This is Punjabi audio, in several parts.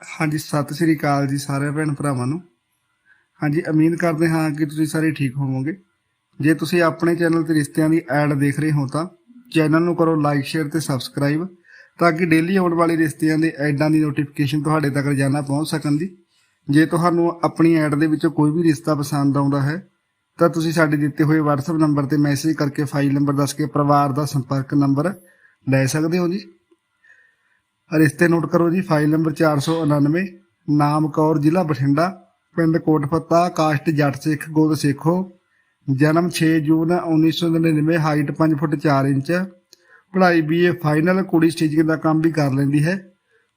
ਹਾਂਜੀ, ਸਤਿ ਸ੍ਰੀ ਅਕਾਲ ਜੀ ਸਾਰੇ ਭੈਣ ਭਰਾਵਾਂ ਨੂੰ। ਹਾਂਜੀ, ਉਮੀਦ ਕਰਦੇ ਹਾਂ ਕਿ ਤੁਸੀਂ ਸਾਰੇ ਠੀਕ ਹੋਵੋਗੇ। ਜੇ ਤੁਸੀਂ ਆਪਣੇ ਚੈਨਲ ਤੇ ਰਿਸ਼ਤਿਆਂ ਦੀ ਐਡ ਦੇਖ ਰਹੇ ਹੋ ਤਾਂ ਚੈਨਲ ਨੂੰ ਕਰੋ ਲਾਈਕ, ਸ਼ੇਅਰ ਤੇ ਸਬਸਕ੍ਰਾਈਬ ਤਾਂ ਕਿ ਡੇਲੀ ਆਉਣ ਵਾਲੀ ਰਿਸ਼ਤਿਆਂ ਦੇ ਐਡਾਂ ਦੀ ਨੋਟੀਫਿਕੇਸ਼ਨ ਤੁਹਾਡੇ ਤੱਕ ਰੋਜ਼ਾਨਾ ਪਹੁੰਚ ਸਕਣ ਦੀ। ਜੇ ਤੁਹਾਨੂੰ ਆਪਣੀ ਐਡ ਦੇ ਵਿੱਚੋਂ ਕੋਈ ਵੀ ਰਿਸ਼ਤਾ ਪਸੰਦ ਆਉਂਦਾ ਹੈ, ਤਾਂ ਤੁਸੀਂ ਸਾਡੇ ਦਿੱਤੇ ਹੋਏ WhatsApp ਨੰਬਰ ਤੇ ਮੈਸੇਜ ਕਰਕੇ ਫਾਈਲ ਨੰਬਰ ਦੱਸ ਕੇ ਪਰਿਵਾਰ ਦਾ ਸੰਪਰਕ ਨੰਬਰ ਲੈ ਸਕਦੇ ਹੋ ਜੀ। ਰਿਸ਼ਤੇ ਨੋਟ ਕਰੋ ਜੀ ਫਾਈਲ ਨੰਬਰ 499 ਨਾਮ ਕੌਰ, ਜ਼ਿਲ੍ਹਾ ਬਠਿੰਡਾ, ਪਿੰਡ ਕੋਟਫੱਤਾ, ਕਾਸਟ ਜੱਟ ਸਿੱਖ, ਗੋਦ ਸਿੱਖੋ। ਜਨਮ 6 ਜੂਨ 1999 ਹਾਈਟ 5 ਫੁੱਟ 4 ਇੰਚ। ਪੜ੍ਹਾਈ ਬੀਏ ਫਾਈਨਲ ਕੁੜੀ ਸਟੀਚਿੰਗ ਦਾ ਕੰਮ ਵੀ ਕਰ ਲੈਂਦੀ ਹੈ।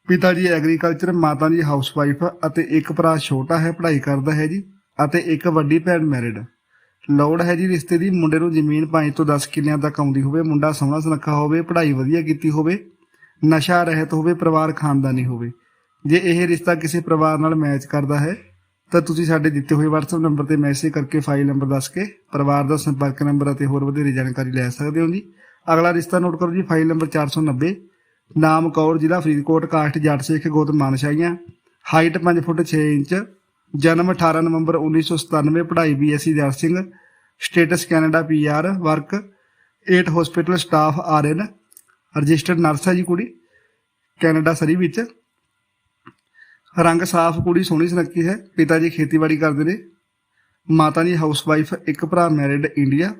ਪਿਤਾ ਜੀ ਐਗਰੀਕਲਚਰ ਮਾਤਾ ਜੀ ਹਾਊਸਵਾਈਫ ਅਤੇ ਇੱਕ ਭਰਾ ਛੋਟਾ ਹੈ, ਪੜ੍ਹਾਈ ਕਰਦਾ ਹੈ ਜੀ ਅਤੇ ਇੱਕ ਵੱਡੀ ਭੈਣ ਮੈਰਿਡ ਲੋੜ ਹੈ ਜੀ ਰਿਸ਼ਤੇ ਦੀ, ਮੁੰਡੇ ਨੂੰ ਜ਼ਮੀਨ 5 ਤੋਂ 10 ਕਿੱਲਿਆਂ ਤੱਕ ਆਉਂਦੀ ਹੋਵੇ, ਮੁੰਡਾ ਸੋਹਣਾ ਸੁਨੱਖਾ ਹੋਵੇ, ਪੜ੍ਹਾਈ ਵਧੀਆ ਕੀਤੀ ਹੋਵੇ। ਨਸ਼ਾ ਰਹਿਤ ਹੋਵੇ, ਪਰਿਵਾਰ ਖਾਨਦਾਨੀ ਹੋਵੇ। ਜੇ ਇਹ ਰਿਸ਼ਤਾ ਕਿਸੇ ਪਰਿਵਾਰ ਨਾਲ ਮੈਚ ਕਰਦਾ ਹੈ, ਤਾਂ ਤੁਸੀਂ ਸਾਡੇ ਦਿੱਤੇ ਹੋਏ WhatsApp ਨੰਬਰ ਤੇ ਮੈਸੇਜ ਕਰਕੇ ਫਾਈਲ ਨੰਬਰ ਦੱਸ ਕੇ ਪਰਿਵਾਰ ਦਾ ਸੰਪਰਕ ਨੰਬਰ ਅਤੇ ਹੋਰ ਵਧੇਰੇ ਜਾਣਕਾਰੀ ਲੈ ਸਕਦੇ ਹੋ ਜੀ। ਅਗਲਾ ਰਿਸ਼ਤਾ ਨੋਟ ਕਰੋ ਜੀ ਫਾਈਲ ਨੰਬਰ 490 ਨਾਮ ਕੌਰ, ਜ਼ਿਲ੍ਹਾ ਫਰੀਦਕੋਟ, ਕਾਸਟ, ਜੱਟ ਸਿੱਖ ਗੋਤ ਮਾਨਸ਼ਾਹੀਆਂ। ਹਾਈਟ 5 ਫੁੱਟ 6 ਇੰਚ, ਜਨਮ 18 ਨਵੰਬਰ 1997 ਪੜ੍ਹਾਈ BSc nursing status Canada PR work 8 hospital staff RN registered nurse ਹੈ ਜੀ ਕੁੜੀ। ਕੈਨੇਡਾ ਸਰੀ ਵਿੱਚ। ਰੰਗ ਸਾਫ਼, ਕੁੜੀ ਸੋਹਣੀ ਸੁਨੱਖੀ ਹੈ। ਪਿਤਾ ਜੀ ਖੇਤੀਬਾੜੀ ਕਰਦੇ ਨੇ। ਮਾਤਾ ਜੀ ਹਾਊਸਵਾਈਫ ਇੱਕ ਭਰਾ ਮੈਰਿਡ ਇੰਡੀਆ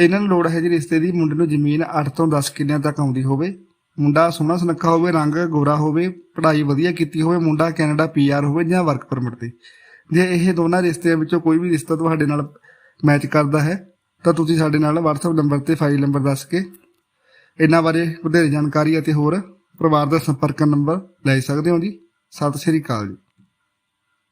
ਇਹਨਾਂ ਨੂੰ ਲੋੜ ਹੈ ਜੀ ਰਿਸ਼ਤੇ ਦੀ। ਮੁੰਡੇ ਨੂੰ ਜ਼ਮੀਨ 8 ਤੋਂ 10 ਕਿੱਲਿਆਂ ਤੱਕ ਆਉਂਦੀ ਹੋਵੇ। ਮੁੰਡਾ ਸੋਹਣਾ ਸੁਨੱਖਾ ਹੋਵੇ, ਰੰਗ ਗੋਰਾ ਹੋਵੇ, ਪੜ੍ਹਾਈ ਵਧੀਆ ਕੀਤੀ ਹੋਵੇ, ਮੁੰਡਾ ਕੈਨੇਡਾ ਪੀਆਰ ਹੋਵੇ ਜਾਂ ਵਰਕ ਪਰਮਿਟ ਤੇ। ਜੇ ਇਹ ਦੋਨਾਂ ਰਿਸ਼ਤਿਆਂ ਵਿੱਚੋਂ ਕੋਈ ਵੀ ਰਿਸ਼ਤਾ ਤੁਹਾਡੇ ਨਾਲ ਮੈਚ ਕਰਦਾ ਹੈ, ਤਾਂ ਤੁਸੀਂ ਸਾਡੇ ਨਾਲ WhatsApp ਨੰਬਰ ਤੇ ਫਾਈਲ ਨੰਬਰ ਦੱਸ ਕੇ ਇਹਨਾਂ ਬਾਰੇ ਵਧੇਰੇ ਜਾਣਕਾਰੀ ਅਤੇ ਹੋਰ ਪਰਿਵਾਰ ਦਾ ਸੰਪਰਕ ਨੰਬਰ ਲੈ ਸਕਦੇ ਹੋ ਜੀ? ਸਤਿ ਸ਼੍ਰੀ ਅਕਾਲ ਜੀ।